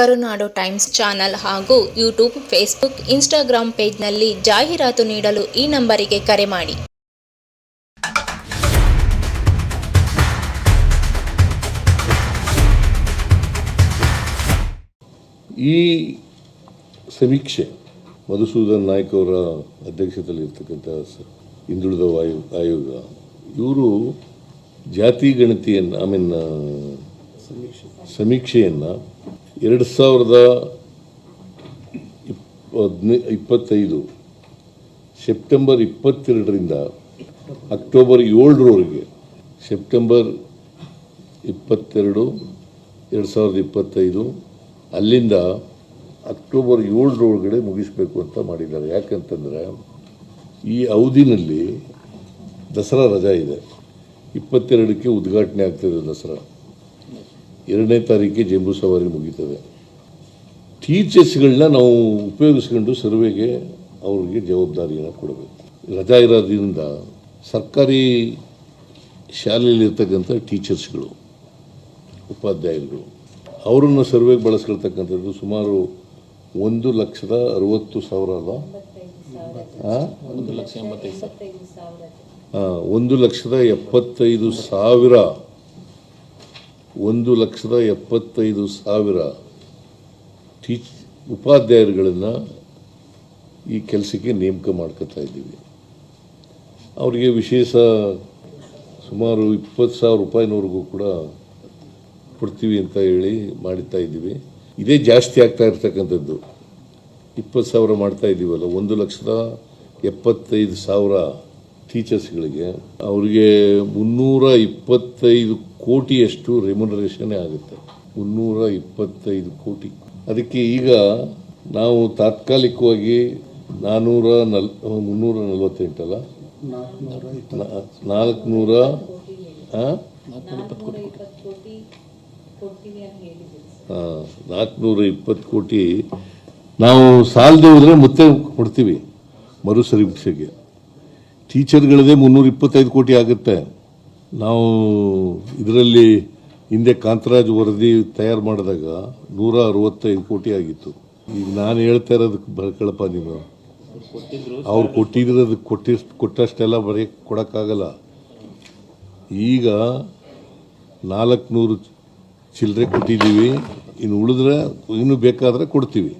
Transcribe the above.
ಕರುನಾಡು Times channel ಹಾಗೂ YouTube Facebook Instagram ಪೇಜ್ನಲ್ಲಿ ಜಾಹೀರಾತು ನೀಡಲು ಈ ನಂಬರಿಗೆ ಕರೆ ಮಾಡಿ. ಈ ಸಮೀಕ್ಷೆ ಮಧುಸೂದನ್ ನಾಯ್ಕ ಅವರ ಅಧ್ಯಕ್ಷತೆಯಲ್ಲಿ ಇರ್ತಕ್ಕಂಥ ಹಿಂದುಳಿದ ಆಯೋ ಆಯೋಗ ಇವರು ಜಾತಿ ಗಣತಿಯನ್ನು ಐ ಮೀನ್ ಸಮೀಕ್ಷೆಯನ್ನು ಎರಡು ಸಾವಿರದ ಹದ್ನೈ- ಇಪ್ಪತ್ತೈದು. ಸೆಪ್ಟೆಂಬರ್ ಇಪ್ಪತ್ತೆರಡರಿಂದ ಅಕ್ಟೋಬರ್ ಏಳರವರೆಗೆ. ಸೆಪ್ಟೆಂಬರ್ ಇಪ್ಪತ್ತೆರಡು, ಎರಡು ಸಾವಿರದ ಇಪ್ಪತ್ತೈದು. ಅಲ್ಲಿಂದ ಅಕ್ಟೋಬರ್ ಏಳರೊಳಗಡೆ ಮುಗಿಸ್ಬೇಕು ಅಂತ ಮಾಡಿದ್ದಾರೆ. ಯಾಕಂತಂದರೆ ಈ ಅವಧಿನಲ್ಲಿ ದಸರಾ ರಜಾ ಇದೆ. ಇಪ್ಪತ್ತೆರಡಕ್ಕೆ ಉದ್ಘಾಟನೆ ಆಗ್ತಿದೆ ದಸರಾ. ಎರಡನೇ ತಾರೀಕಿಗೆ ಜಂಬೂ ಸವಾರಿ ಮುಗೀತದೆ. ಟೀಚರ್ಸ್ಗಳನ್ನ ನಾವು ಉಪಯೋಗಿಸ್ಕೊಂಡು ಸರ್ವೆಗೆ ಅವ್ರಿಗೆ ಜವಾಬ್ದಾರಿಯನ್ನು ಕೊಡಬೇಕು. ರಜಾ ಇರೋದ್ರಿಂದ ಸರ್ಕಾರಿ ಶಾಲೆಯಲ್ಲಿರ್ತಕ್ಕಂಥ ಟೀಚರ್ಸ್ಗಳು ಉಪಾಧ್ಯಾಯರುಗಳು ಅವರನ್ನು ಸರ್ವೆಗೆ ಬಳಸ್ಕೊಳ್ತಕ್ಕಂಥದ್ದು ಸುಮಾರು ಒಂದು ಲಕ್ಷದ ಅರವತ್ತು ಸಾವಿರ ಅಲ್ಲ? ಆ? ಆ, ಒಂದು ಲಕ್ಷದ ಎಪ್ಪತ್ತೈದು ಸಾವಿರ ಒಂದು ಲಕ್ಷದ ಎಪ್ಪತ್ತೈದು ಸಾವಿರ ಟೀಚ್ ಉಪಾಧ್ಯಾಯರುಗಳನ್ನು ಈ ಕೆಲಸಕ್ಕೆ ನೇಮಕ ಮಾಡ್ಕೋತಾ ಇದ್ದೀವಿ. ಅವರಿಗೆ ವಿಶೇಷ ಸುಮಾರು ಇಪ್ಪತ್ತು ಸಾವಿರ ರೂಪಾಯಿನವರೆಗೂ ಕೂಡ ಕೊಡ್ತೀವಿ ಅಂತ ಹೇಳಿ ಮಾಡುತ್ತಾ ಇದ್ದೀವಿ. ಇದೇ ಜಾಸ್ತಿ ಆಗ್ತಾ ಇರ್ತಕ್ಕಂಥದ್ದು. ಇಪ್ಪತ್ತು ಸಾವಿರ ಮಾಡ್ತಾ ಇದ್ದೀವಲ್ಲ, ಒಂದು ಲಕ್ಷದ ಎಪ್ಪತ್ತೈದು ಸಾವಿರ ಟೀಚರ್ಸ್ಗಳಿಗೆ ಅವರಿಗೆ ಮುನ್ನೂರ ಇಪ್ಪತ್ತೈದು ಕೋಟಿಯಷ್ಟು ರೆಮ್ಯುನರೇಷನ್ ಆಗುತ್ತೆ. ಮುನ್ನೂರ ಇಪ್ಪತ್ತೈದು ಕೋಟಿ. ಅದಕ್ಕೆ ಈಗ ನಾವು ತಾತ್ಕಾಲಿಕವಾಗಿ ನಾನ್ನೂರ ನಲ್ ಮುನ್ನೂರ ನಲ್ವತ್ತೆಂಟಲ್ಲ ನಾಲ್ಕುನೂರ ನಾಲ್ಕುನೂರ ಇಪ್ಪತ್ತು. ಕೋಟಿ ನಾವು ಸಾಲದೇ ಹೋದ್ರೆ ಮತ್ತೆ ಕೊಡ್ತೀವಿ ಮರು ಸಮೀಕ್ಷೆಗೆ ಟೀಚರ್ಗಳದೇ ಮುನ್ನೂರ ಇಪ್ಪತ್ತೈದು ಕೋಟಿ ಆಗುತ್ತೆ. ನಾವು ಇದರಲ್ಲಿ ಹಿಂದೆ ಕಾಂತರಾಜ್ ವರದಿ ತಯಾರು ಮಾಡಿದಾಗ ನೂರ ಅರವತ್ತೈದು ಕೋಟಿ ಆಗಿತ್ತು. ಈಗ ನಾನು ಹೇಳ್ತಾ ಇರೋದಕ್ಕೆ ಬರ್ಕಳಪ್ಪ ನೀನು. ಅವ್ರು ಕೊಟ್ಟಿರೋದಕ್ಕೆ ಕೊಟ್ಟಿ, ಕೊಟ್ಟಷ್ಟೆಲ್ಲ ಬರೀ ಕೊಡೋಕ್ಕಾಗಲ್ಲ. ಈಗ ನಾಲ್ಕುನೂರು ಚಿಲ್ಲರೆ ಕೊಟ್ಟಿದ್ದೀವಿ. ಇನ್ನು ಉಳಿದ್ರೆ, ಇನ್ನು ಬೇಕಾದರೆ ಕೊಡ್ತೀವಿ.